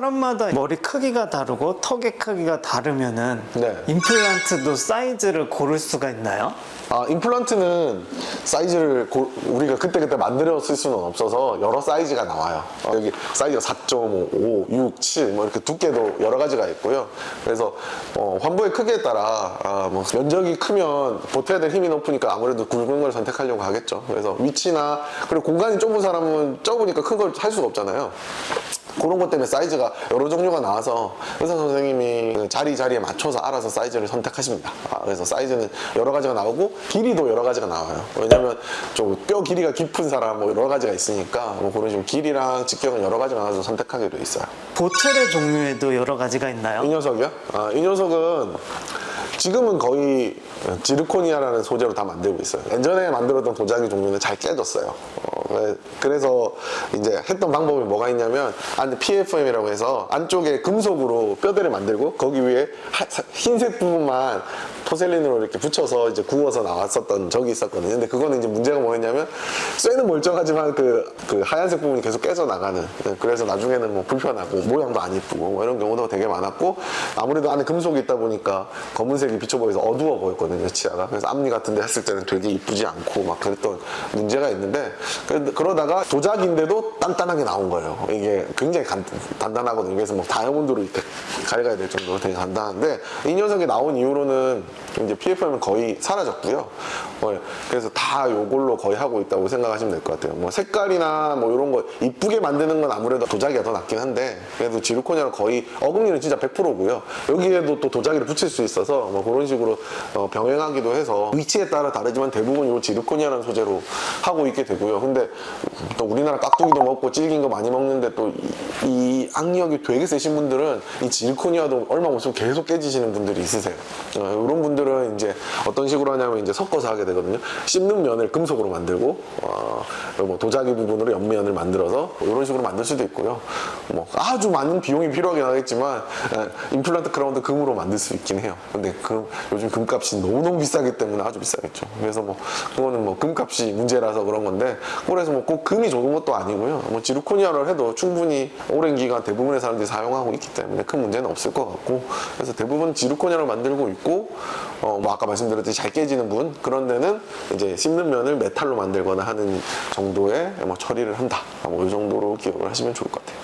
사람마다 머리 크기가 다르고 턱의 크기가 다르면은 네. 임플란트도 사이즈를 고를 수가 있나요? 아, 임플란트는 사이즈를 고- 우리가 그때그때 만들어 쓸 수는 없어서 여러 사이즈가 나와요. 어, 여기 사이즈가 4.5, 5, 6, 7, 뭐 이렇게 두께도 여러 가지가 있고요. 그래서 어, 환부의 크기에 따라 아, 뭐 면적이 크면 보태야 될 힘이 높으니까 아무래도 굵은 걸 선택하려고 하겠죠. 그래서 위치나 그리고 공간이 좁은 사람은 좁으니까 큰 걸 할 수가 없잖아요. 그런 것 때문에 사이즈가 여러 종류가 나와서 의사 선생님이 그 자리 자리에 맞춰서 알아서 사이즈를 선택하십니다. 아, 그래서 사이즈는 여러 가지가 나오고 길이도 여러 가지가 나와요. 왜냐면 좀 뼈 길이가 깊은 사람 뭐 여러 가지가 있으니까 뭐 그런 식으로 길이랑 직경은 여러 가지가 나와서 선택하게 돼 있어요. 보철의 종류에도 여러 가지가 있나요? 이 녀석이요? 아, 이 녀석은 지금은 거의 지르코니아라는 소재로 다 만들고 있어요. 예전에 만들었던 도자기 종류는 잘 깨졌어요. 그래서 이제 했던 방법이 뭐가 있냐면 안 PFM이라고 해서 안쪽에 금속으로 뼈대를 만들고 거기 위에 하- 사- 흰색 부분만 포셀린으로 이렇게 붙여서 이제 구워서 나왔었던 적이 있었거든요. 근데 그거는 이제 문제가 뭐였냐면 쇠는 멀쩡하지만 그, 그 하얀색 부분이 계속 깨져 나가는. 네, 그래서 나중에는 뭐 불편하고 모양도 안 이쁘고 뭐 이런 경우도 되게 많았고 아무래도 안에 금속이 있다 보니까 검은색이 비쳐 보여서 어두워 보였거든요 치아가. 그래서 앞니 같은데 했을 때는 되게 이쁘지 않고 막 그랬던 문제가 있는데 그- 그러다가 도자기인데도 단단하게 나온 거예요. 이게 굉장히 간- 단단하거든요. 그래서 뭐 다이아몬드로 이렇게 갈가야 될 정도로 되게 간단한데 이 녀석이 나온 이후로는 이제 PFM은 거의 사라졌고요. 어, 그래서 다 요걸로 거의 하고 있다고 생각하시면 될 것 같아요. 뭐 색깔이나 뭐 이런 거 이쁘게 만드는 건 아무래도 도자기가 더 낫긴 한데 그래도 지르코니아는 거의 어금니는 진짜 100%고요. 여기에도 또 도자기를 붙일 수 있어서 뭐 그런 식으로 어, 병행하기도 해서 위치에 따라 다르지만 대부분 요 지르코니아라는 소재로 하고 있게 되고요. 근데 또 우리나라 깍두기도 먹고 질긴 거 많이 먹는데 또이 악력이 되게 세신 분들은 이 지르코니아도 얼마 못 쓰면 계속 깨지시는 분들이 있으세요. 어, 이런 분 들은 이제 어떤 식으로 하냐면 이제 섞어서 하게 되거든요. 씹는 면을 금속으로 만들고 어, 뭐 도자기 부분으로 옆면을 만들어서 이런 식으로 만들 수도 있고요. 뭐 아주 많은 비용이 필요하긴 하겠지만 에, 임플란트 크라운도 금으로 만들 수 있긴 해요. 근데 금, 요즘 금값이 너무너무 비싸기 때문에 아주 비싸겠죠. 그래서 뭐 그거는 뭐 금값이 문제라서 그런 건데 그래서 뭐 꼭 금이 좋은 것도 아니고요. 뭐 지르코니아를 해도 충분히 오랜 기간 대부분의 사람들이 사용하고 있기 때문에 큰 문제는 없을 것 같고 그래서 대부분 지르코니아를 만들고 있고 어 뭐 아까 말씀드렸듯이 잘 깨지는 분 그런 데는 이제 씹는 면을 메탈로 만들거나 하는 정도의 뭐 처리를 한다. 뭐 이 정도로 기억을 하시면 좋을 것 같아요.